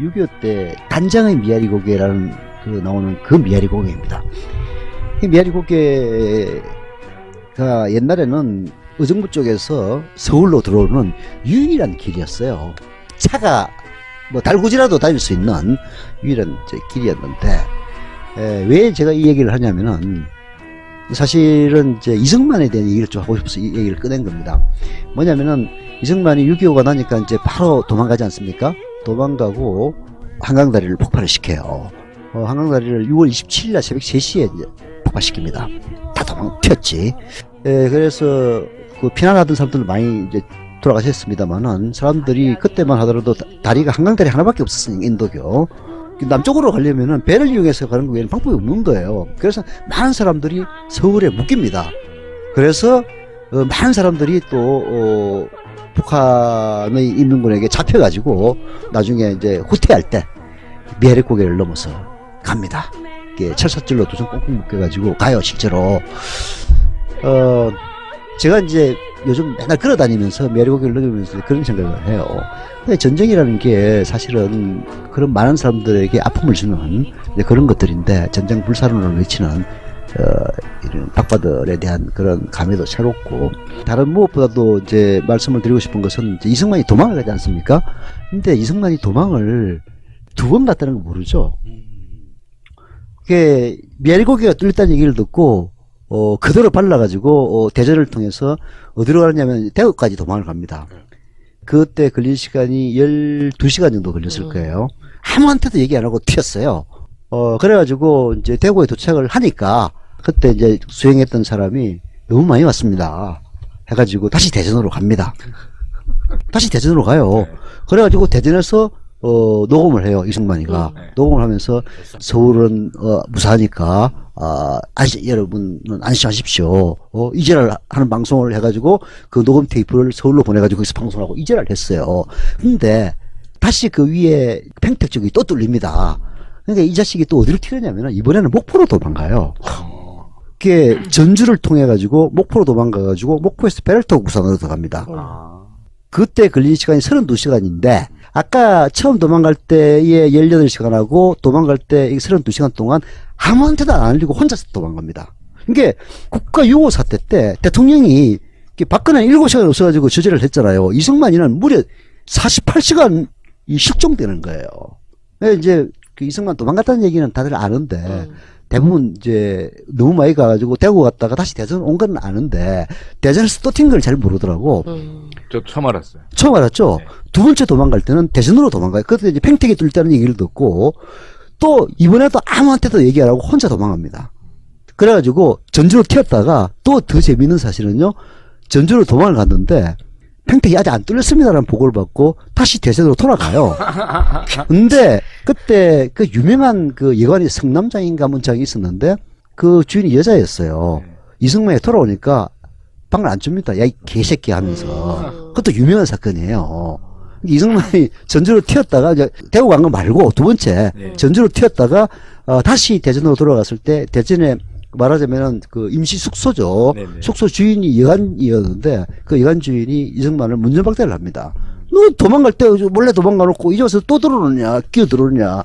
6.25 때 단장의 미아리 고개라는 그 나오는 그 미아리 고개입니다. 이 미아리 고개가 옛날에는 의정부 쪽에서 서울로 들어오는 유일한 길이었어요. 차가 뭐 달구지라도 다닐 수 있는 유일한 길이었는데 에, 왜 제가 이 얘기를 하냐면은 사실은 이제 이승만에 대한 얘기를 좀 하고 싶어서 이 얘기를 꺼낸 겁니다. 뭐냐면은 이승만이 6.25가 나니까 이제 바로 도망가지 않습니까? 도망가고 한강다리를 폭발을 시켜요. 어, 한강다리를 6월 27일 날 새벽 3시에 이제 폭발시킵니다. 다 도망 튀었지. 에, 그래서 그 피난하던 사람들 많이 이제 돌아가셨습니다만은 사람들이 그때만 하더라도 다- 다리가 한강다리 하나밖에 없었으니까 인도교. 남쪽으로 가려면은 배를 이용해서 가는 거 외에는 방법이 없는 거예요. 그래서 많은 사람들이 서울에 묶입니다. 그래서 어, 많은 사람들이 또 어, 북한의 인민군에게 잡혀가지고 나중에 이제 후퇴할 때 미에레고개를 넘어서 갑니다. 철사줄로 두 손 꽁꽁 묶여가지고 가요 실제로. 어 제가 이제 요즘 맨날 걸어다니면서 미에레고개를 넘으면서 그런 생각을 해요. 전쟁이라는 게 사실은 그런 많은 사람들에게 아픔을 주는 그런 것들인데 전쟁 불사론을 외치는 어, 이런 박바들에 대한 그런 감회도 새롭고 다른 무엇보다도 이제 말씀을 드리고 싶은 것은 이제 이승만이 도망을 가지 않습니까? 근데 이승만이 도망을 두 번 갔다는 거 모르죠. 그게 미알고기가 뚫렸다는 얘기를 듣고 어 그대로 발라가지고 어, 대전을 통해서 어디로 가느냐면 대구까지 도망을 갑니다. 그때 걸린 시간이 12시간 정도 걸렸을 거예요. 아무한테도 얘기 안 하고 튀었어요. 어, 그래가지고 이제 대구에 도착을 하니까 그때 이제 수행했던 사람이 너무 많이 왔습니다. 해가지고 다시 대전으로 갑니다. 다시 대전으로 가요. 그래가지고 대전에서 어, 녹음을 해요. 이승만이가. 네. 녹음을 하면서 서울은 어, 무사하니까 아, 안심, 여러분은 안심하십시오. 어, 이제를 하는 방송을 해가지고 그 녹음 테이프를 서울로 보내가지고 거기서 방송하고 이제를 했어요. 근데 다시 그 위에 평택 쪽이 또 뚫립니다. 그러니까 이 자식이 또 어디로 튀었냐면 이번에는 목포로 도망가요. 그게 전주를 통해 가지고 목포로 도망가 가지고 목포에서 배를 타고 부산으로 들어갑니다. 아. 그때 걸린 시간이 32시간인데 아까 처음 도망갈 때의 18시간하고 도망갈 때 32시간 동안 아무한테도 안 알리고 혼자서 도망갑니다. 이게 국가 6.5 사태 때 대통령이 박근혜 7시간 없어가지고 저지를 했잖아요. 이승만이는 무려 48시간 이 실종되는 거예요. 그래서 이제 그 이승만 도망갔다는 얘기는 다들 아는데 대부분 이제 너무 많이 가가지고 대구 갔다가 다시 대전 온 건 아는데 대전에서 또 튄 걸 잘 모르더라고. 저 처음 알았어요. 처음 알았죠? 네. 두 번째 도망갈 때는 대전으로 도망가요. 그때 이제 팽택이 뚫렸다는 얘기를 듣고 또 이번에도 아무한테도 얘기 안 하고 혼자 도망갑니다. 그래가지고 전주로 튀었다가 또 더 재미있는 사실은요. 전주로 도망을 갔는데 팽택이 아직 안 뚫렸습니다라는 보고를 받고 다시 대전으로 돌아가요. 근데 그때 그 유명한 그 예관이 성남장인가 문장이 있었는데 그 주인이 여자였어요. 이승만이 돌아오니까 방을 안 줍니다. 야, 이 개새끼 하면서. 그것도 유명한 사건이에요. 이승만이 전주로 튀었다가, 이제 대구 간 거 말고 두 번째, 네. 전주로 튀었다가, 어, 다시 대전으로 돌아갔을 때, 대전에 말하자면은 그 임시 숙소죠. 네네. 숙소 주인이 여관이었는데, 그 여관 주인이 이승만을 문전박대를 합니다. 너 도망갈 때 몰래 도망가 놓고 이제 와서 또 들어오느냐, 끼어 들어오느냐.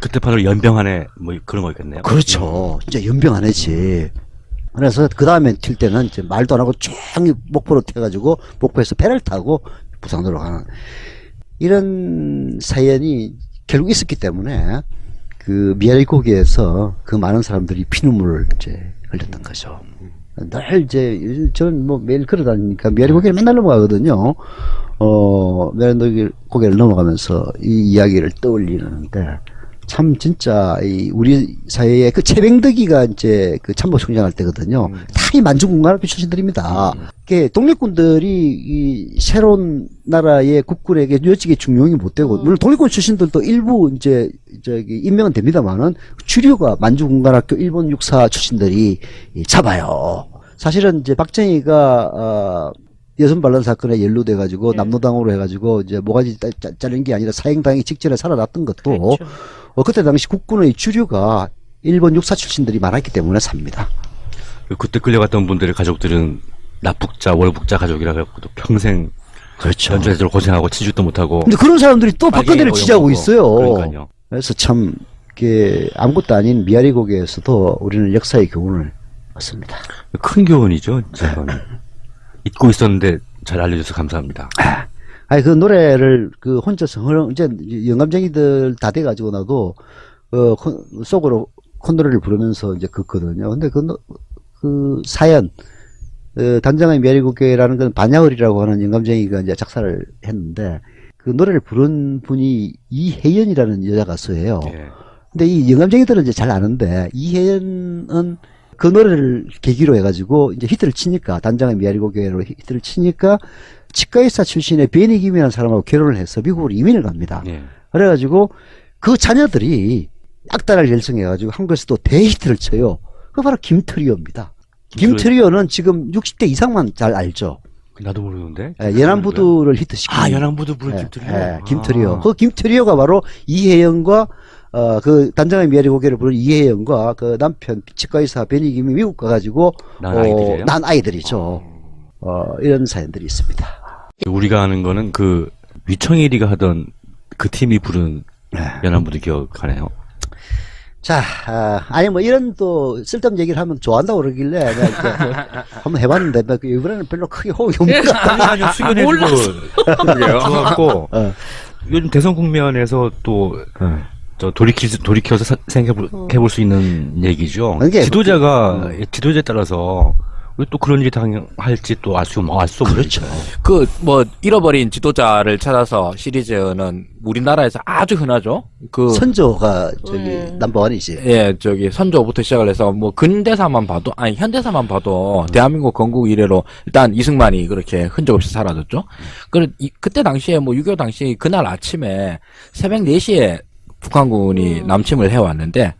그때 바로 연병안에 뭐 그런 거겠네요. 그렇죠. 진짜 연병 안 했지. 그래서 그 다음에 튈 때는 이제 말도 안 하고 쫙 목포로 튀어가지고 목포에서 배를 타고 부산으로 가는 이런 사연이 결국 있었기 때문에 그 미알고기에서 그 많은 사람들이 피눈물을 이제 흘렸던 거죠. 늘 이제 저는 뭐 매일 걸어 다니니까 미알고기를 맨날 넘어가거든요. 어 미알고기를 넘어가면서 이 이야기를 떠올리는데 참 진짜 이 우리 사회의 그 최병덕이가 이제 그 참모총장 할 때거든요. 다이 만주군관학교 출신들입니다. 이게 독립군들이 이 새로운 나라의 국군에게 여직에 중용이 못 되고 물론 독립군 출신들도 일부 이제 저기 임명은 됩니다만은 주류가 만주군관학교 일본 육사 출신들이 이 잡아요. 사실은 이제 박정희가 어 여성 반란 사건에 연루돼 가지고 남노당으로 해가지고 이제 짜- 자른 게 아니라 사행당이 직전에 살아났던 것도 어, 그때 당시 국군의 주류가 일본 육사 출신들이 많았기 때문에 삽니다. 그때 끌려갔던 분들의 가족들은 납북자, 월북자 가족이라 해갖고 또 평생 그렇죠. 연주에서 고생하고 치지도 못하고. 근데 그런 사람들이 또 박근혜를 지지하고. 있어요. 그러니까요. 그래서 참 이게 아무것도 아닌 미아리 곡에서도 우리는 역사의 교훈을 얻습니다. 큰 교훈이죠. 잊고 있었는데 잘 알려줘서 감사합니다. 아니 그 노래를 그 혼자서 흐르- 이제 영감쟁이들 다 돼가지고 나도 어 콘- 속으로 콘노래를 부르면서 이제 걷거든요. 근데 그, 노- 그 사연 어, 단장의 미아리국계라는 건 반야월이라고 하는 영감쟁이가 이제 작사를 했는데 그 노래를 부른 분이 이혜연이라는 여자 가수예요. 예. 근데 이 영감쟁이들은 이제 잘 아는데 이혜연은 그 노래를 계기로 해가지고 이제 히트를 치니까 단장의 미아리고개로 히트를 치니까 치과의사 출신의 베니 김이라는 사람하고 결혼을 해서 미국으로 이민을 갑니다. 예. 그래가지고 그 자녀들이 악단을 결성해가지고 한국에서도 대히트를 쳐요. 그 바로 김트리오입니다. 김트리오. 김트리오는 지금 60대 이상만 잘 알죠. 나도 모르는데. 예, 연안부두를 히트시킨 아, 연안부두 부른 예, 김트리오. 예, 김트리오. 아. 그 김트리오가 바로 이혜영과 어, 그 단장의 미아리 고개를 부른 이혜영과 그 남편 치과 의사 베니김이 미국 가가지고 난 아이들이에요? 난 아이들이죠. 어, 이런 사연들이 있습니다. 우리가 아는 거는 그 위청일이가 하던 그 팀이 부른 네. 연안부두 기억하네요. 자, 아, 니 뭐 이런 또 쓸데없는 얘기를 하면 좋아한다고 그러길래 내가 이제 한번 해봤는데 뭐그 이번에는 별로 크게 호응이 없는 것 같다. 아니요, 수견해 주고 좋았고 어. 요즘 대선 국면에서 또 저 돌이키 돌이켜서 사- 생각해볼 수 있는 얘기죠. 그게 지도자가 지도자에 따라서 왜 또 그런 일이 당할지 또 알 수 알 수 없는 그렇죠. 그 뭐 잃어버린 지도자를 찾아서 시리즈는 우리나라에서 아주 흔하죠. 그 선조가 저기 음. 넘버원이지. 예, 저기 선조부터 시작을 해서 뭐 근대사만 봐도 아니 현대사만 봐도 대한민국 건국 이래로 일단 이승만이 그렇게 흔적 없이 사라졌죠. 그 그때 당시에 뭐6.25 당시 그날 아침에 새벽 4시에 북한군이 남침을 해왔는데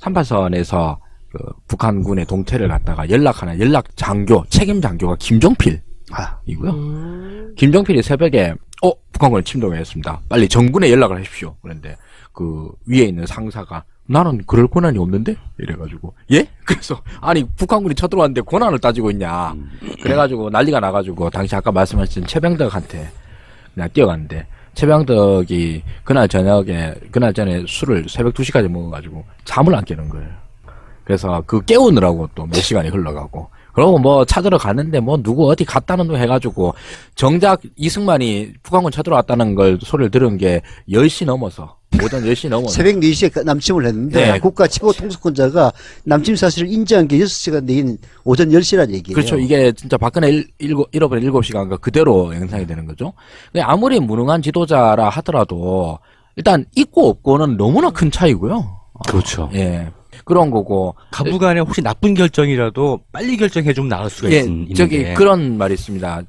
3파선에서 그 북한군의 동태를 갖다가 연락하는 연락 장교 책임 장교가 김종필 아, 이고요. 음. 김정필이 새벽에 어 북한군을 침공했습니다. 빨리 정군에 연락을 하십시오. 그런데 그 위에 있는 상사가 나는 그럴 권한이 없는데 이래가지고 예? 그래서 아니 북한군이 쳐들어왔는데 권한을 따지고 있냐? 그래가지고 난리가 나가지고 당시 아까 말씀하신 최병덕한테 그냥 뛰어갔는데 최병덕이 그날 저녁에 그날 전에 술을 새벽 2시까지 먹어가지고 잠을 안 깨는 거예요. 그래서 그 깨우느라고 또 몇 시간이 흘러가고 그러고 뭐 찾으러 갔는데 뭐 누구 어디 갔다는 둥 해가지고 정작 이승만이 북한군 쳐들어왔다는 걸 소리를 들은 게 10시 넘어서 오전 10시 넘어서 새벽 4시에 남침을 했는데 네. 국가 최고 통수권자가 남침 사실을 인지한 게 6시간 내인 오전 10시란 얘기예요. 그렇죠. 이게 진짜 박근혜 일, 일곱, 잃어버린 일곱 시간과 그대로 영상이 되는 거죠. 아무리 무능한 지도자라 하더라도 일단 있고 없고는 너무나 큰 차이고요. 그렇죠. 예. 그런 거고. 가부간에 혹시 나쁜 결정이라도 빨리 결정해 좀 나을 수가 예, 있, 있는데. 저기 그런 말이 있습니다.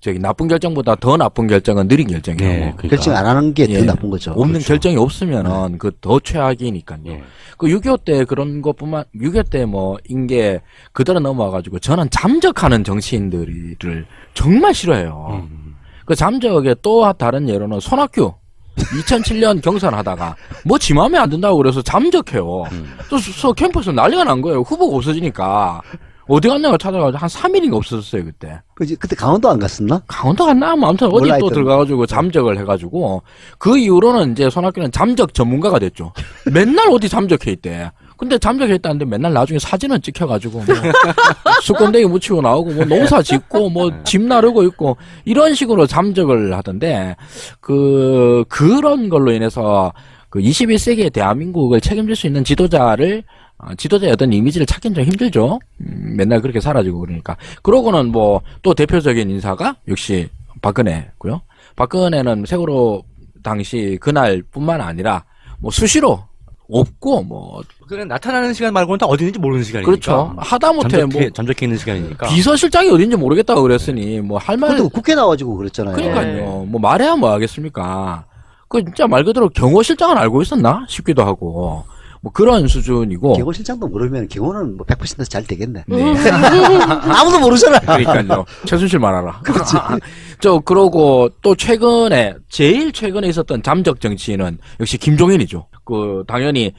저기 나쁜 결정보다 더 나쁜 결정은 느린 결정이라고. 예, 그러니까. 결정 안 하는 게 더 예. 나쁜 거죠. 없는 그렇죠. 결정이 없으면은 그더 최악이니까요. 예. 그6.25 때 그런 것뿐만 6.25 때 뭐 인게 그대로 넘어와가지고 저는 잠적하는 정치인들을 정말 싫어해요. 음. 그 잠적의 또 다른 예로는 손학규 2007년 경선 하다가 뭐 지 마음에 안 든다고 그래서 잠적해요. 음. 또서 캠퍼스 난리가 난 거예요. 후보가 없어지니까 어디 갔냐고 찾아가지고 한 3일인가 없어졌어요 그때. 그지? 그때 강원도 안 갔었나? 강원도 갔나? 뭐 아무튼 어디 몰라, 또. 들어가가지고 잠적을 해가지고 그 이후로는 이제 손학규는 잠적 전문가가 됐죠. 맨날 어디 잠적해 있대. 근데 잠적해 있다는데 맨날 나중에 사진은 찍혀가지고 뭐 수건대기 묻히고 나오고 뭐 농사 짓고 뭐 집 나르고 있고 이런 식으로 잠적을 하던데 그 그런 걸로 인해서 그 21세기의 대한민국을 책임질 수 있는 지도자를 어, 지도자의 어떤 이미지를 찾기는 좀 힘들죠. 음, 맨날 그렇게 사라지고 그러니까. 그러고는 뭐 또 대표적인 인사가 역시 박근혜고요. 박근혜는 세월호 당시 그날뿐만 아니라 뭐 수시로 없고 뭐 그냥 나타나는 시간 말고는 다 어디 있는지 모르는 시간이니까. 그렇죠. 하다못해 잠적해, 뭐 잠적해 있는 시간이니까. 비서실장이 어딘지 모르겠다고 그랬으니 뭐 할말 그것도 국회 나와가지고 그랬잖아요. 그러니까요. 뭐 말해야 뭐 하겠습니까? 그 진짜 말 그대로 경호실장은 알고 있었나 싶기도 하고 뭐 그런 수준이고. 개골실장도 모르면 경호는 뭐 100%잘 되겠네. 네. 아무도 모르잖아. 그러니까요. 최순실만 알아. 그렇지. 저 그러고 또 최근에 제일 최근에 있었던 잠적 정치인은 역시 김종인이죠. 그 당연히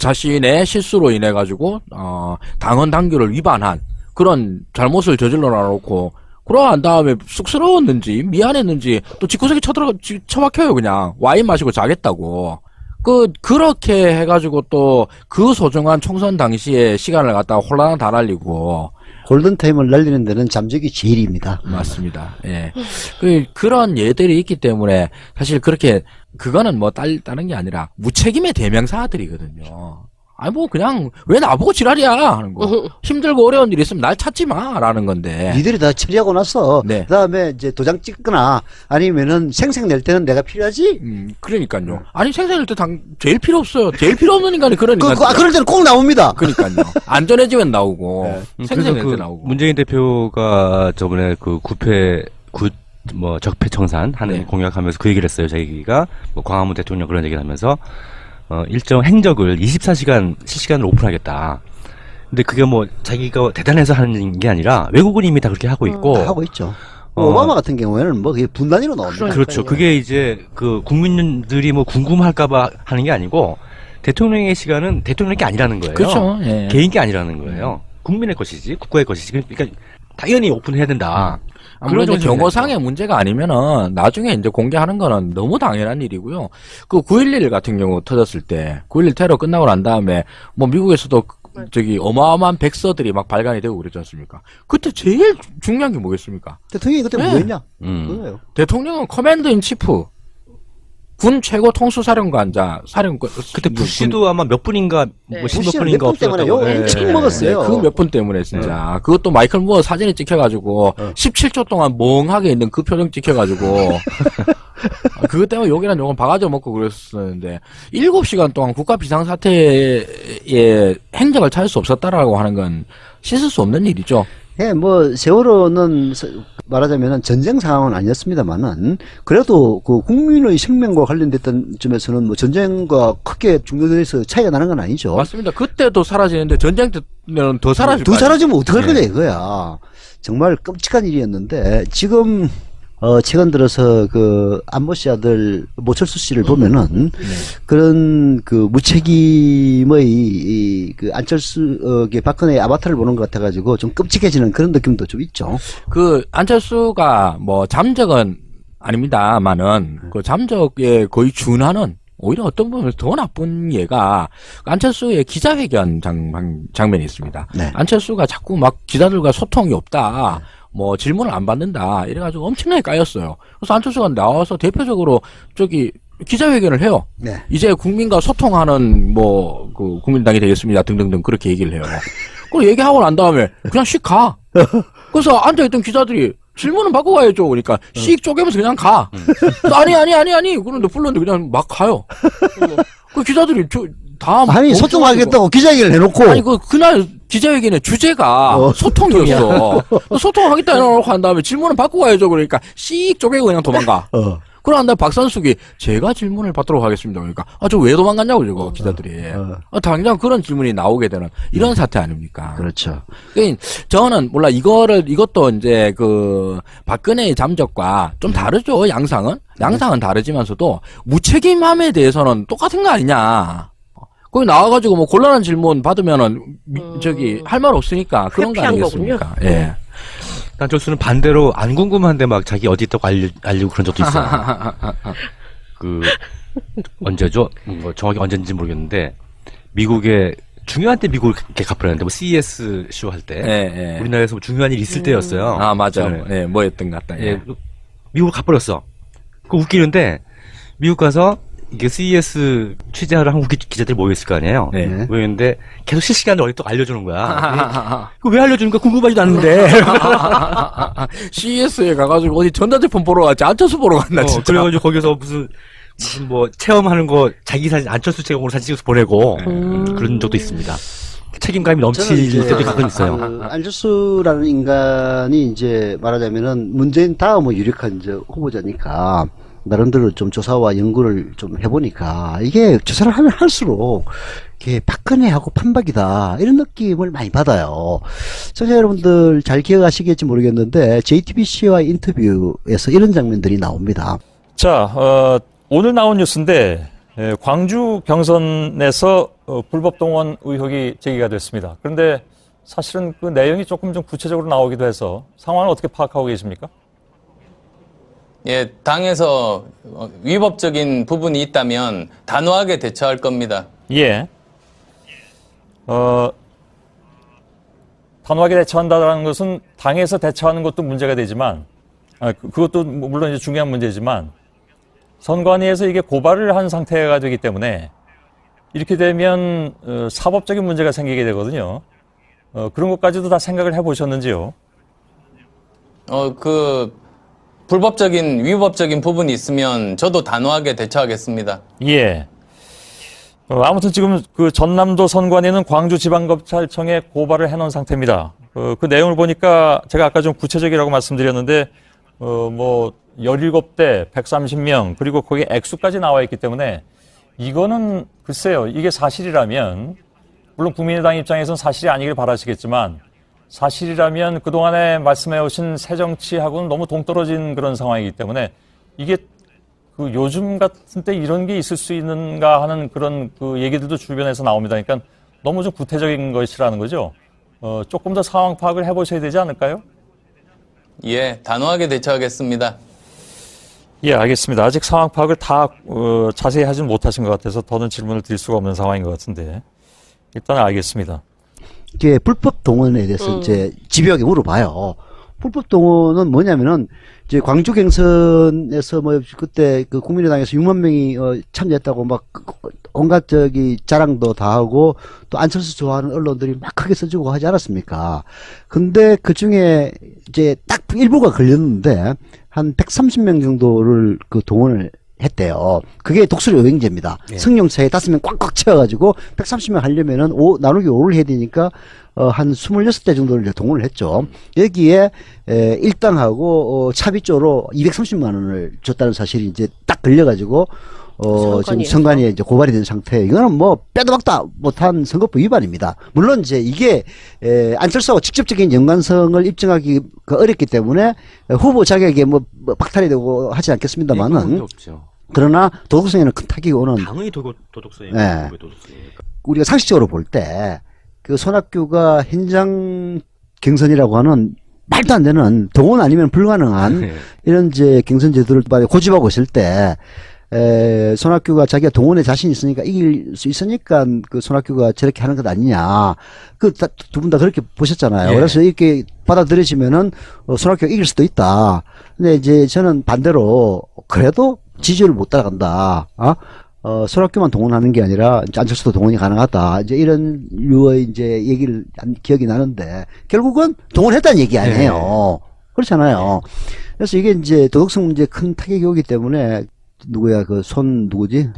자신의 실수로 인해 가지고 어 당헌 당규를 위반한 그런 잘못을 저질러 놔놓고 그러고 다음에 쑥스러웠는지 미안했는지 또 집구석에 쳐들어가 지- 처박혀요 그냥 와인 마시고 자겠다고 그 그렇게 해가지고 또 그 소중한 총선 당시에 시간을 갖다가 혼란을 다 날리고 골든타임을 날리는 데는 잠적이 제일입니다. 맞습니다. 예. 그, 그런 예들이 있기 때문에 사실 그렇게 그거는 뭐 딸, 다른 게 아니라 무책임의 대명사들이거든요. 아니 뭐 그냥 왜 나보고 지랄이야 하는 거. 힘들고 어려운 일 있으면 날 찾지 마라는 건데. 니들이 다 처리하고 나서 네. 그다음에 이제 도장 찍거나 아니면은 생색 낼 때는 내가 필요하지. 음, 그러니까요. 아니 생산일 때 당, 제일 필요 없어요. 제일 필요 없는 인간이 그런 그, 인간. 그, 아, 그럴 때는 꼭 나옵니다. 그러니까요. 안전해지면 나오고 음, 그래서 생산일 그때 나오고. 문재인 대표가 저번에 그 구패 구 뭐 적폐 청산 하는 네. 공약하면서 그 얘기를 했어요. 자기가 뭐 광화문 대통령 그런 얘기를 하면서 어 일정 행적을 24시간 실시간으로 오픈하겠다. 근데 그게 뭐 자기가 대단해서 하는 게 아니라 외국은 이미 다 그렇게 하고 있고 다 하고 있죠. 어. 오바마 같은 경우에는 뭐 그게 분단위로 나옵니다. 그렇죠. 그게 이제 그 국민들이 뭐 궁금할까봐 하는 게 아니고 대통령의 시간은 대통령의 게 아니라는 거예요. 그렇죠. 예. 개인 게 아니라는 거예요. 국민의 것이지, 국가의 것이지. 그러니까 당연히 오픈해야 된다. 아무래도 그런 정신이 경호상의 문제가 아니면은 나중에 이제 공개하는 거는 너무 당연한 일이고요. 그 9.11 같은 경우 터졌을 때, 9.11 테러 끝나고 난 다음에 뭐 미국에서도 그- 저기 어마어마한 백서들이 막 발간이 되고 그랬지 않습니까? 그때 제일 주- 중요한 게 뭐겠습니까? 대통령이 그때 네. 뭐 했냐? 음. 그거예요. 대통령은 커맨드 인 치프, 군 최고 통수사령관자, 사령관. 그때 부시도 아마 몇 분인가, 네. 뭐 십몇 부시는 분인가 몇분 때문에 없었다고. 욕 예, 엄청 예, 먹었어요. 그 몇 분 때문에 진짜. 그것도 마이클 무어 사진이 찍혀가지고 17초 동안 멍하게 있는 그 표정 찍혀가지고 아, 그것 때문에 욕이란 욕은 바가지 먹고 그랬었는데 7시간 동안 국가 비상사태의 행적을 찾을 수 없었다라고 하는 건 씻을 수 없는 일이죠. 예, 뭐 세월호는 서- 말하자면은 전쟁 상황은 아니었습니다만은 그래도 그 국민의 생명과 관련됐던 점에서는 뭐 전쟁과 크게 중요도에서 차이가 나는 건 아니죠. 맞습니다. 그때도 사라지는데 전쟁 때는 더 사라질 아니에요? 사라지면 어떡할 예. 거냐 이거야. 정말 끔찍한 일이었는데 지금 어 최근 들어서 그 안모 씨 아들 모철수 씨를 보면은 네. 그런 그 무책임의 이, 그 안철수 어, 게 박근혜의 아바타를 보는 것 같아가지고 좀 끔찍해지는 그런 느낌도 좀 있죠. 그 안철수가 뭐 잠적은 아닙니다만은 그 잠적에 거의 준하는 오히려 어떤 부분에서 더 나쁜 예가 안철수의 기자회견 장, 장면이 있습니다. 네. 안철수가 자꾸 막 기자들과 소통이 없다. 뭐 질문을 안 받는다. 이래가지고 엄청나게 까였어요. 그래서 안철수가 나와서 대표적으로 저기 기자회견을 해요. 네. 이제 국민과 소통하는 뭐 그 국민당이 되겠습니다 등등등 그렇게 얘기를 해요. 그리고 얘기하고 난 다음에 그냥 씩 가. 그래서 앉아있던 기자들이 질문은 받고 가야죠. 그러니까 씩 쪼개면서 그냥 가. 아니 아니 아니 아니 그런데 불렀는데 그냥 막 가요. 그 기자들이 저 다 아니 소통하겠다고 기자회견을 해놓고 아니 그 그날 기자회견의 주제가 어, 소통이었어. 소통하겠다 해놓고 한 다음에 질문을 받고 가야죠. 그러니까 씩 쪼개고 그냥 도망가. 어. 그러한 다음에 박선숙이 제가 질문을 받도록 하겠습니다. 그러니까 아 저 왜 도망갔냐고 저거 기자들이. 어. 어, 당장 그런 질문이 나오게 되는 이런 사태 아닙니까? 그렇죠. 그러니까 저는 몰라 이거를 이것도 이제 그 박근혜의 잠적과 좀 다르죠 양상은 양상은 다르지만서도 무책임함에 대해서는 똑같은 거 아니냐. 거기 나와가지고 뭐 곤란한 질문 받으면은 미- 음. 저기 할 말 없으니까 그런 거 회피한 아니겠습니까? 거군요. 예. 안철수는 반대로 안 궁금한데 막 자기 어디 있다고 알려, 알리고 그런 적도 있어요. 그, 언제죠? 뭐 정확히 언제인지 모르겠는데, 미국에, 중요한 때 미국을 이렇게 가버렸는데, 뭐 CES 쇼 할 때, 예, 예. 우리나라에서 뭐 중요한 일이 있을 때였어요. 아 맞아. 네. 예, 뭐였던 것 같다. 예, 예. 미국을 가버렸어. 그 웃기는데, 미국 가서, 이게 CES 취재하러 한국 기- 기자들이 모여있을 거 아니에요? 네. 네. 모였는데, 계속 실시간으로 어디 또 알려주는 거야. 왜 알려주는 거야? 궁금하지도 않은데. CES에 가가지고 어디 전자제품 보러 갔지 안철수 보러 갔나 어, 진짜. 그래가지고 거기서 무슨 무슨 뭐 체험하는 거 자기 사진 안철수 체험으로 사진 찍어서 보내고 음. 그런 적도 있습니다. 책임감이 넘칠 때도 가끔 있어요. 그 안철수라는 인간이 이제 말하자면은 문재인 다음의 유력한 이제 후보자니까 나름대로 좀 조사와 연구를 좀 해보니까 이게 조사를 하면 할수록 이게 박근혜하고 판박이다 이런 느낌을 많이 받아요. 청자 여러분들 잘 기억하시겠지 모르겠는데 JTBC와 인터뷰에서 이런 장면들이 나옵니다. 자, 어, 오늘 나온 뉴스인데 에, 광주 경선에서 어, 불법 동원 의혹이 제기가 됐습니다. 그런데 사실은 그 내용이 조금 좀 구체적으로 나오기도 해서 상황을 어떻게 파악하고 계십니까? 예, 당에서 어, 위법적인 부분이 있다면 단호하게 대처할 겁니다. 예. 어, 단호하게 대처한다는 것은 당에서 대처하는 것도 문제가 되지만, 아, 그- 그것도 물론 이제 중요한 문제지만, 선관위에서 이게 고발을 한 상태가 되기 때문에, 이렇게 되면 어, 사법적인 문제가 생기게 되거든요. 어, 그런 것까지도 다 생각을 해보셨는지요? 어, 그 불법적인 위법적인 부분이 있으면 저도 단호하게 대처하겠습니다. 예. 어, 아무튼 지금 그 전남도 선관위는 광주지방검찰청에 고발을 해놓은 상태입니다. 어, 그 내용을 보니까 제가 아까 좀 구체적이라고 말씀드렸는데, 어, 뭐, 17대, 130명, 그리고 거기에 액수까지 나와 있기 때문에, 이거는 글쎄요, 이게 사실이라면, 물론 국민의당 입장에서는 사실이 아니길 바라시겠지만, 사실이라면 그동안에 말씀해 오신 새 정치하고는 너무 동떨어진 그런 상황이기 때문에, 이게 그 요즘 같은 때 이런 게 있을 수 있는가 하는 그런 그 얘기들도 주변에서 나옵니다. 그러니까 너무 좀 구태적인 것이라는 거죠. 어, 조금 더 상황 파악을 해보셔야 되지 않을까요? 예, 단호하게 대처하겠습니다. 예, 알겠습니다. 아직 상황 파악을 다 어, 자세히 하진 못하신 것 같아서 더는 질문을 드릴 수가 없는 상황인 것 같은데 일단 알겠습니다. 이게 불법 동원에 대해서 이제 집요하게 물어봐요. 불법 동원은 뭐냐면은 이제 광주 경선에서 뭐 그때 그 국민의당에서 6만 명이 어 참여했다고 막 온갖 저기 자랑도 다 하고 또 안철수 좋아하는 언론들이 막 크게 써주고 하지 않았습니까? 근데 그 중에 이제 딱 일부가 걸렸는데 한 130명 정도를 그 동원을 했대요. 그게 독수리 여행제입니다. 승용차에 다섯 명 꽉꽉 채워가지고 130명 하려면은 오, 나누기 5를 해야 되니까 어, 한 26대 정도를 이제 동원을 했죠. 여기에 에, 일당하고 어, 차비조로 230만 원을 줬다는 사실이 이제 딱 걸려가지고 어, 지금? 선관위에 이제 고발이 된 상태. 이거는 뭐 빼도 박도 못한 선거법 위반입니다. 물론 이제 이게 에, 안철수하고 직접적인 연관성을 입증하기 가 어렵기 때문에 후보 자격에 뭐, 뭐 박탈이 되고 하지 예, 않겠습니다만은 없죠. 그러나 도덕성에는 큰 타격이 오는 당연히 도덕, 도덕성이 네. 도덕성이니까. 우리가 상식적으로 볼 때 그 손학규가 현장 경선이라고 하는 말도 안 되는 동원 아니면 불가능한 네. 이런 이제 경선 제도를 고집하고 있을 때 에, 손학규가 자기가 동원에 자신 있으니까 이길 수 있으니까 그 손학규가 저렇게 하는 것 아니냐. 그 두 분 다 그렇게 보셨잖아요. 예. 그래서 이렇게 받아들여지면은 어, 손학규가 이길 수도 있다. 근데 이제 저는 반대로 그래도 지지율을 못 따라간다. 어? 어, 손학규만 동원하는 게 아니라 안철수도 동원이 가능하다. 이제 이런 류의 이제 얘기를 한 기억이 나는데 결국은 동원했다는 얘기 아니에요. 그렇잖아요. 그래서 이게 이제 도덕성 문제에 큰 타격이 오기 때문에 누구야 그 손 누구지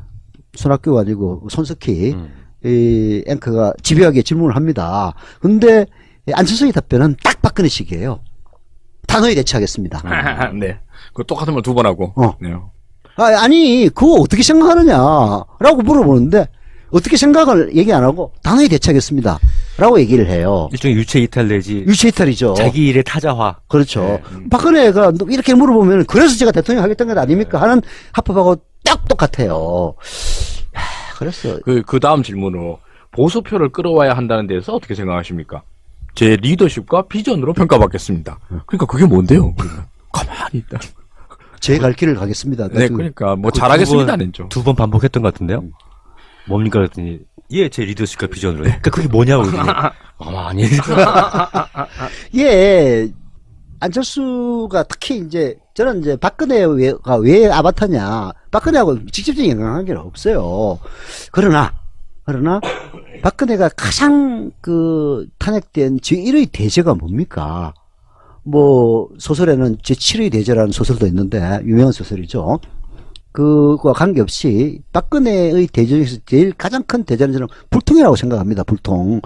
손학규가 아니고 손석희 음. 이 앵커가 집요하게 질문을 합니다. 근데 안철수의 답변은 딱 박근혜식이에요. 단호히 대처하겠습니다. 네. 그 똑같은 걸 두 번 하고. 어. 네. 아, 아니 그거 어떻게 생각하느냐라고 물어보는데 어떻게 생각을 얘기 안 하고 단호히 대처하겠습니다. 라고 얘기를 해요. 일종의 유체 이탈 내지 유체 이탈이죠. 자기 일의 타자화. 그렇죠. 네. 박근혜가 이렇게 물어보면 그래서 제가 대통령 하겠다는 것 아닙니까? 하는 합법하고 딱 똑같아요. 하, 그랬어. 그, 그 다음 질문으로 보수표를 끌어와야 한다는 데서 어떻게 생각하십니까? 제 리더십과 비전으로 평가받겠습니다. 그러니까 그게 뭔데요? 가만히 있다. 제 갈 길을 가겠습니다. 네, 그- 그러니까 뭐그 잘하겠습니다, 두 번- 는두번 반복했던 것 같은데요. 뭡니까 그랬더니 예, 제 리더십과 비전으로. 그러니까 그게 뭐냐고. 그랬더니 가만히. 예, 안철수가 특히 이제 저는 이제 박근혜가 왜 아바타냐, 박근혜하고 직접적인 연관관계는 없어요. 그러나 그러나 박근혜가 가장 그 탄핵된 제1의 대제가 뭡니까? 뭐 소설에는 제7의 대제라는 소설도 있는데 유명한 소설이죠. 그와 관계없이 박근혜의 대전 중에서 제일 가장 큰 대전은 저는 불통이라고 생각합니다. 불통.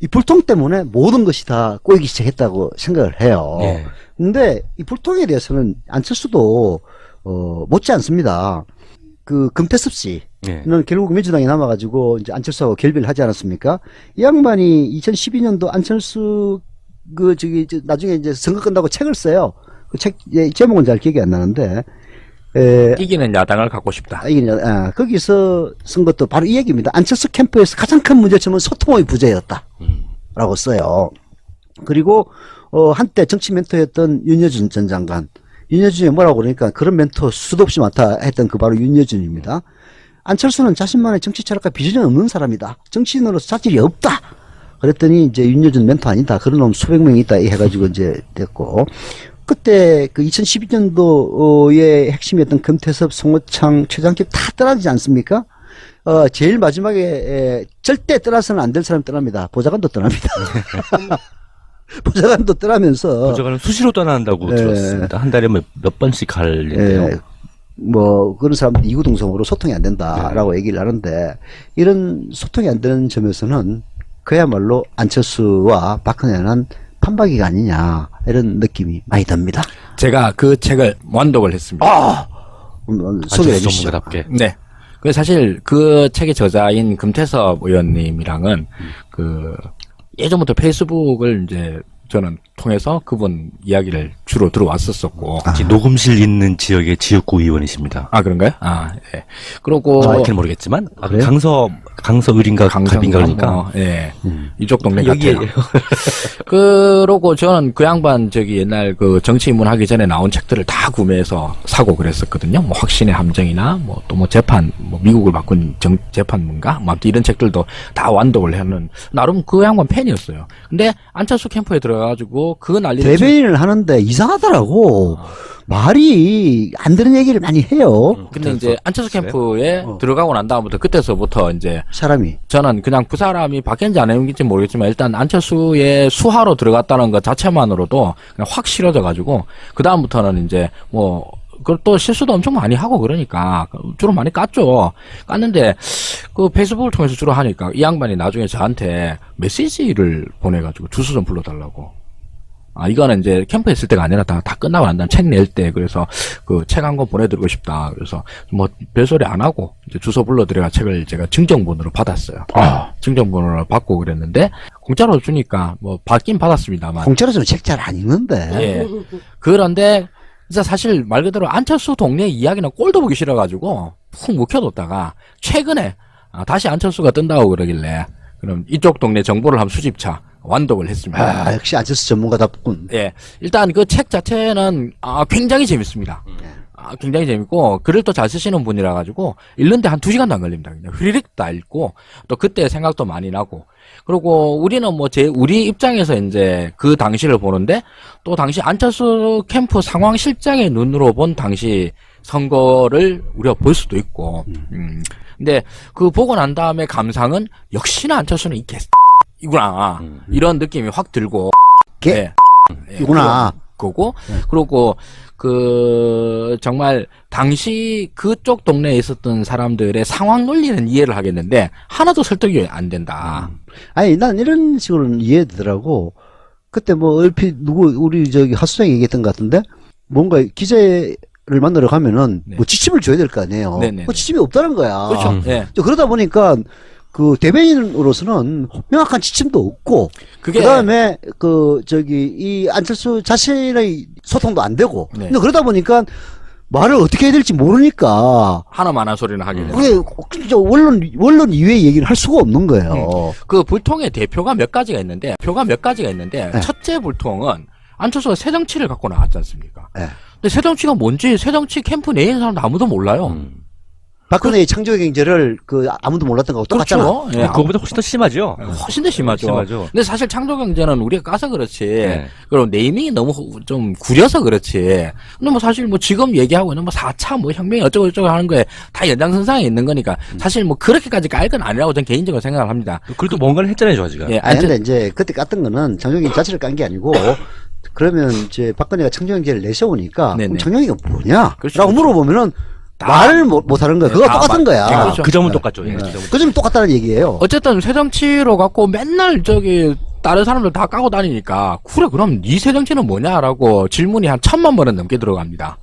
이 불통 때문에 모든 것이 다 꼬이기 시작했다고 생각을 해요. 예. 근데 이 불통에 대해서는 안철수도 어 못지 않습니다. 그 금태섭 씨는 예. 결국 민주당에 남아가지고 이제 안철수하고 결별을 하지 않았습니까? 이 양반이 2012년도 안철수 그 저기 저 나중에 이제 선거 끝나고 책을 써요. 그 책 제목은 잘 기억이 안 나는데 에, 이기는 야당을 갖고 싶다. 아, 이게 이제, 아, 거기서 쓴 것도 바로 이 얘기입니다. 안철수 캠프에서 가장 큰 문제점은 소통의 부재였다. 라고 써요. 그리고 어, 한때 정치 멘토였던 윤여준 전 장관. 윤여준이 뭐라고 그러니까 그런 멘토 수도 없이 많다 했던 그 바로 윤여준입니다. 안철수는 자신만의 정치 철학과 비전이 없는 사람이다. 정치인으로서 자질이 없다. 그랬더니 이제 윤여준 멘토 아니다. 그런 놈 수백 명이 있다. 해가지고 이제 됐고. 그때 그 2012년도의 핵심이었던 금태섭, 송호창, 최장집 다 떠나지 않습니까? 어, 제일 마지막에 에, 절대 떠나서는 안 될 사람이 떠납니다. 보좌관도 떠납니다. 보좌관도 떠나면서 보좌관은 수시로 떠난다고 예. 들었습니다. 한 달에 몇, 몇 번씩 갈는데요. 예, 뭐 그런 사람들 이구동성으로 소통이 안 된다라고 얘기를 하는데 이런 소통이 안 되는 점에서는 그야말로 안철수와 박근혜는 판박이가 아니냐 이런 느낌이 많이 듭니다. 제가 그 책을 완독을 했습니다. 아, 음, 소개해 주시죠. 네. 그 사실 그 책의 저자인 금태섭 의원님이랑은 그 예전부터 페이스북을 이제 저는 통해서 그분 이야기를 주로 들어왔었었고. 혹시 녹음실 있는 지역의 지역구 의원이십니다. 아, 그런가요? 아, 예. 그리고 정확히는 모르겠지만 아, 그래요? 강서 강서 을인가 강성 갑인가 그러니까 뭐, 예. 이쪽 동네 같아요. 그러고 저는 그 양반 저기 옛날 그 정치 입문하기 전에 나온 책들을 다 구매해서 사고 그랬었거든요. 뭐 확신의 함정이나 뭐 또 뭐 재판 뭐 미국을 바꾼 정, 재판문가 뭐 아무튼 이런 책들도 다 완독을 하는 나름 그 양반 팬이었어요. 근데 안철수 캠프에 들어 가가지고 그 난리를 대변인을 하는데 이상하더라고. 말이 안 되는 얘기를 많이 해요. 근데 이제 안철수 캠프에 어. 들어가고 난 다음부터 그때서부터 이제 사람이. 저는 그냥 그 사람이 바뀌었는지 안 바뀌었는지 모르겠지만 일단 안철수의 수하로 들어갔다는 것 자체만으로도 그냥 확 싫어져 가지고 그 다음부터는 이제 뭐 그걸 또 실수도 엄청 많이 하고 그러니까 주로 많이 깠죠. 깠는데 그 페이스북을 통해서 주로 하니까 이 양반이 나중에 저한테 메시지를 보내가지고 주소 좀 불러달라고. 아, 이거는 이제 캠프에 있을 때가 아니라 다, 다 끝나고 난 다음 책 낼 때, 그래서 그 책 한 권 보내드리고 싶다. 그래서 뭐 별소리 안 하고 이제 주소 불러드려가 책을 제가 증정본으로 받았어요. 증정본으로 받고 그랬는데, 공짜로 주니까 뭐 받긴 받았습니다만. 공짜로 주면 책 잘 안 읽는데. 예. 그런데, 진짜 사실 말 그대로 안철수 동네 이야기는 꼴도 보기 싫어가지고 푹 묵혀뒀다가 최근에 아, 다시 안철수가 뜬다고 그러길래 그럼 이쪽 동네 정보를 한번 수집차 완독을 했습니다. 아, 역시 안철수 전문가답군. 예. 일단 그 책 자체는 아, 굉장히 재밌습니다. 아, 굉장히 재밌고 글을 또 잘 쓰시는 분이라 가지고 읽는데 한 두 시간도 안 걸립니다. 그냥 휘리릭 다 읽고 또 그때 생각도 많이 나고 그리고 우리는 뭐 제 우리 입장에서 이제 그 당시를 보는데 또 당시 안철수 캠프 상황 실장의 눈으로 본 당시 선거를 우리가 볼 수도 있고 음. 근데 그 보고 난 다음에 감상은 역시나 안철수는 이 개, 이구나. 이런 느낌이 확 들고. 개, 예. 예, 이구나. 거고 그리고 그 정말 당시 그쪽 동네에 있었던 사람들의 상황 논리는 이해를 하겠는데 하나도 설득이 안 된다. 아니, 난 이런 식으로는 이해되더라고. 그때 뭐, 얼핏, 누구, 우리 저기 하수장이 얘기했던 것 같은데, 뭔가 기자를 만나러 가면은, 네. 뭐 지침을 줘야 될 거 아니에요. 네 네. 그 지침이 없다는 거야. 그렇죠. 예. 저 그러다 보니까, 그 대변인으로서는 명확한 지침도 없고, 그게 그 다음에, 그, 저기, 이 안철수 자신의 소통도 안 되고, 네. 근데 그러다 보니까, 말을 어떻게 해야 될지 모르니까, 하나 만한 소리는 하게 되는. 그게, 원론, 원론 이외의 얘기를 할 수가 없는 거예요. 그 불통의 대표가 몇 가지가 있는데 표가 몇 가지가 있는데 네. 첫째 불통은 안철수가 새정치를 갖고 나왔지 않습니까? 네. 근데 새정치가 뭔지 새정치 캠프 내에 있는 사람도 아무도 몰라요. 음. 박근혜의 창조 경제를 그 아무도 몰랐던 거하고 똑같잖아. 그렇죠. 예, 그거보다 훨씬 더 심하죠. 훨씬 더 심하죠. 심하죠. 근데 사실 창조 경제는 우리가 까서 그렇지. 네. 그럼 네이밍이 너무 후- 좀 구려서 그렇지. 근데 뭐 사실 뭐 지금 얘기하고 있는 뭐 4차 뭐 혁명이 어쩌고 저쩌고 하는 거에 다 연장선상에 있는 거니까 사실 뭐 그렇게까지 깔 건 아니라고 저는 개인적으로 생각을 합니다. 그래도 뭔가를 했잖아요, 저 아지가. 예, 아니, 아무튼 근데 이제 그때 깠던 거는 장동희 자체를 깐 게 아니고, 그러면 이제 박근혜가 창조 경제를 내세우니까, 장동희가 뭐냐? 그렇죠, 라고 그렇죠. 물어보면은, 다- 말을 못, 못 하는 거야. 네, 그거 다 똑같은 말- 거야. 네, 그렇죠. 그 점은 네. 똑같죠. 예, 네. 그 점은. 그 점이 똑같다는 얘기예요. 어쨌든 새정치로 갖고 맨날 저기 다른 사람들 다 까고 다니니까 그래 그럼 네 새정치는 뭐냐라고 질문이 한 천만 번은 넘게 들어갑니다.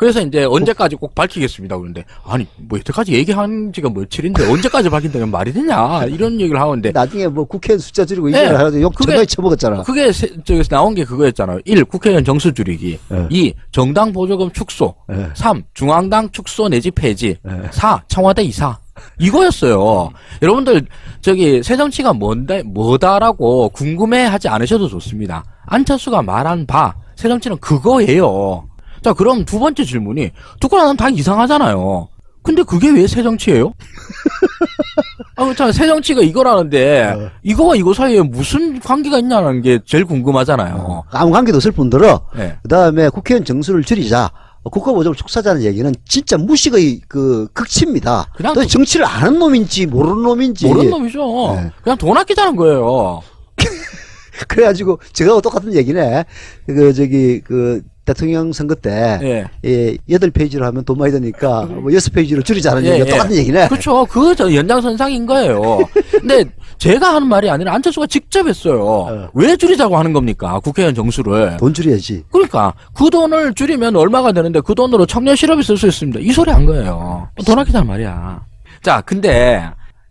그래서 이제 언제까지 꼭 밝히겠습니다. 그런데 아니 뭐 여태까지 얘기한 지가 며칠인데 언제까지 밝힌다면 말이 되냐 이런 얘기를 하는데 나중에 뭐 국회 숫자 줄이고 네. 이걸 하도 욕 그게- 정말 쳐먹었잖아. 그게 세- 저기서 나온 게 그거였잖아요. 1. 국회의원 정수 줄이기. 네. 2. 정당 보조금 축소. 네. 3. 중앙당 축소 내지 폐지. 네. 4. 청와대 이사. 이거였어요. 여러분들 저기 새 정치가 뭔데 뭐다라고 궁금해하지 않으셔도 좋습니다. 안철수가 말한 바 새 정치는 그거예요. 자 그럼 두 번째 질문이 듣고 나면 다 이상하잖아요. 근데 그게 왜 새정치예요? 아, 그렇잖아. 새정치가 이거라는데, 이거와 이거 사이에 무슨 관계가 있냐는 게 제일 궁금하잖아요. 아무 관계도 없을 뿐더러 네. 그 다음에 국회의원 정수를 줄이자. 국가보조를 축소하자는 얘기는 진짜 무식의 그 극치입니다. 그냥 또 그- 정치를 아는 놈인지 모르는 놈인지 모르는 놈이죠. 네. 그냥 돈 아끼자는 거예요. 그래가지고 제가 똑같은 얘기네. 그 저기 그 대통령 선거 때 예. 예, 여덟 페이지로 하면 돈 많이 드니까 뭐 여섯 페이지로 줄이자는 예, 얘기가 예. 똑같은 얘기네. 그렇죠. 그저 연장선상인 거예요. 근데 제가 하는 말이 아니라 안철수가 직접 했어요. 어. 왜 줄이자고 하는 겁니까? 국회의원 정수를. 돈 줄여야지. 그러니까 그 돈을 줄이면 얼마가 되는데 그 돈으로 청년 실업이 쓸 수 있습니다. 이 소리 한 거예요. 돈 아끼자는 말이야. 자, 근데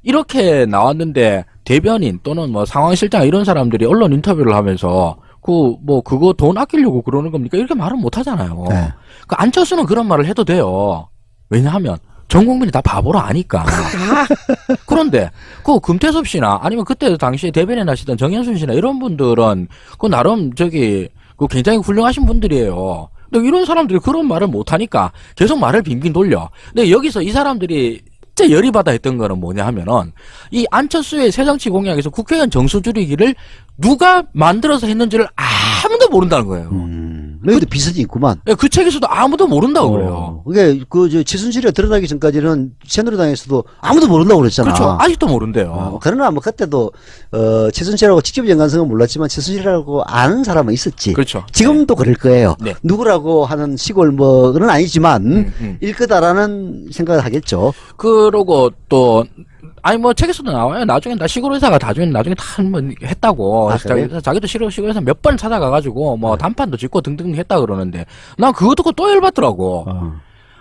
이렇게 나왔는데 대변인 또는 뭐 상황실장 이런 사람들이 언론 인터뷰를 하면서 그 뭐 그거 돈 아끼려고 그러는 겁니까? 이렇게 말은 못 하잖아요. 네. 그 안철수는 그런 말을 해도 돼요. 왜냐하면 전 국민이 다 바보로 아니까. 그런데 그 금태섭 씨나 아니면 그때 당시에 대변인 하시던 정현순 씨나 이런 분들은 그 나름 저기 그 굉장히 훌륭하신 분들이에요. 근데 이런 사람들이 그런 말을 못 하니까 계속 말을 빙빙 돌려. 근데 여기서 이 사람들이 진짜 열이 받아 했던 거는 뭐냐 하면은 이 안철수의 새정치 공약에서 국회의원 정수 줄이기를 누가 만들어서 했는지를 아무도 모른다는 거예요. 음, 너희도 비선이 있구만. 예, 그 책에서도 아무도 모른다고 그래요. 어, 그게 그저 최순실이 드러나기 전까지는 새누리당에서도 아무도 모른다고 그랬잖아. 그렇죠. 아직도 모른대요. 어, 그러나 뭐 그때도 어, 최순실하고 직접 연관성은 몰랐지만 최순실이라고 아는 사람은 있었지. 그렇죠. 지금도 그럴 거예요. 네. 누구라고 하는 시골 뭐는 아니지만 음, 음. 일 거다라는 생각을 하겠죠. 그러고 또 아니 뭐 책에서도 나와요. 나중에 나 시골 회사가 나중에 나중에 다 한번 했다고. 아, 자기, 그래요? 자기도 시골 시골 회사 몇 번 찾아가가지고 뭐 단판도 짓고 등등 했다 그러는데 난 그거 듣고 또 열받더라고. 어.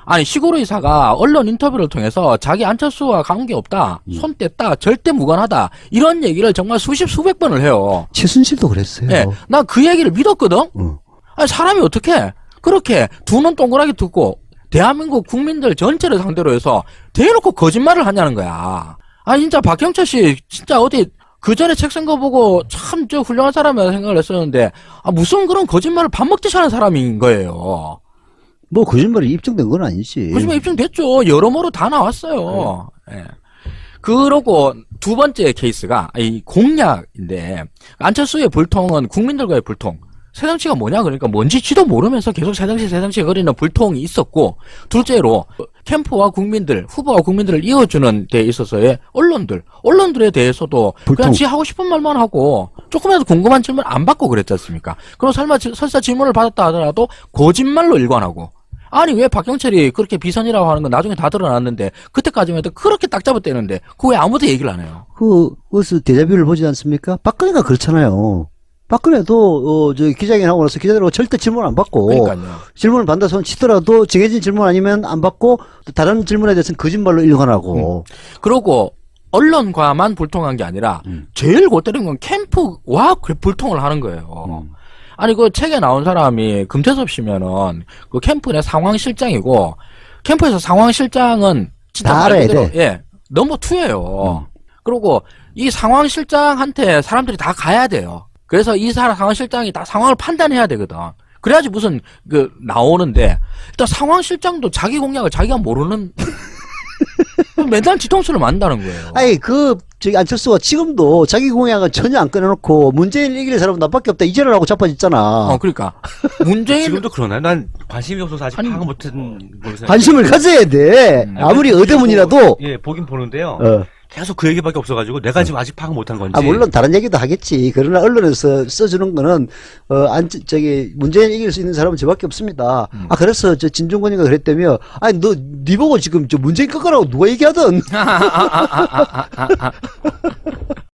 아니 시골 의사가 언론 인터뷰를 통해서 자기 안철수와 관계 없다, 음. 손 뗐다, 절대 무관하다 이런 얘기를 정말 수십 수백 번을 해요. 최순실도 그랬어요. 예, 나그 얘기를 믿었거든. 어. 아니 사람이 어떻게 그렇게 두 눈 동그랗게 듣고 대한민국 국민들 전체를 상대로 해서 대놓고 거짓말을 하냐는 거야. 아 진짜 박경철 씨 진짜 어디 그 전에 책 쓴 거 보고 참 저 훌륭한 사람이라 생각을 했었는데 아 무슨 그런 거짓말을 밥 먹듯이 하는 사람인 거예요. 뭐 거짓말이 입증된 건 아니지. 거짓말 입증됐죠. 여러모로 다 나왔어요. 예. 그러고 두 번째 케이스가 이 공약인데 안철수의 불통은 국민들과의 불통. 새정치가 뭐냐 그러니까 뭔지 지도 모르면서 계속 새정치 새정치 거리는 불통이 있었고 둘째로 캠프와 국민들 후보와 국민들을 이어주는 데 있어서의 언론들 언론들에 대해서도 불통. 그냥 지 하고 싶은 말만 하고 조금이라도 궁금한 질문 안 받고 그랬지 않습니까? 그럼 설마 지- 설사 질문을 받았다 하더라도 거짓말로 일관하고 아니 왜 박경철이 그렇게 비선이라고 하는 건 나중에 다 드러났는데 그때까지만 해도 그렇게 딱 잡아떼는데 그거 왜 아무도 얘기를 안 해요? 그, 그것을 대자뷰를 보지 않습니까? 박근혜가 그렇잖아요. 박근혜도, 어, 저 기자회견 하고 나서 기자들하고 절대 질문 안 받고. 그러니까요. 질문을 받다 손 치더라도 정해진 질문 아니면 안 받고 또 다른 질문에 대해서는 거짓말로 일관하고. 그러고 언론과만 불통한 게 아니라 음. 제일 골 때린 건 캠프와 그 불통을 하는 거예요. 음. 아니 그 책에 나온 사람이 금태섭 씨면은 그 캠프 내 상황 실장이고 캠프에서 상황 실장은 진짜 다말 알아야 돼. 예 넘버 투예요. 그리고 이 상황 실장한테 사람들이 다 가야 돼요. 그래서 이 사람 상황실장이 다 상황을 판단해야 되거든. 그래야지 무슨 그 나오는데 일단 상황실장도 자기 공약을 자기가 모르는 맨날 뒤통수를 만다는 거예요. 아니, 그, 저기 안철수가 지금도 자기 공약은 전혀 안 꺼내놓고 문재인 이길 사람은 나밖에 없다. 이제라고 자빠졌잖아. 어 그러니까 문재인 지금도 그러나요? 난 관심이 없어서 아직 아니, 파악 못한. 관심을 가져야 돼. 음. 아무리 의대문이라도. 예, 보긴 보는데요. 어. 계속 그 얘기밖에 없어가지고 내가 지금 아직 파악 못한 건지. 아, 물론 다른 얘기도 하겠지. 그러나 언론에서 써주는 거는, 어, 안, 저기, 문재인 이길 수 있는 사람은 저밖에 없습니다. 아, 그래서 저 진중권이가 그랬다며. 아니, 너, 니 보고 지금 저 문재인 꺾으라고 누가 얘기하든.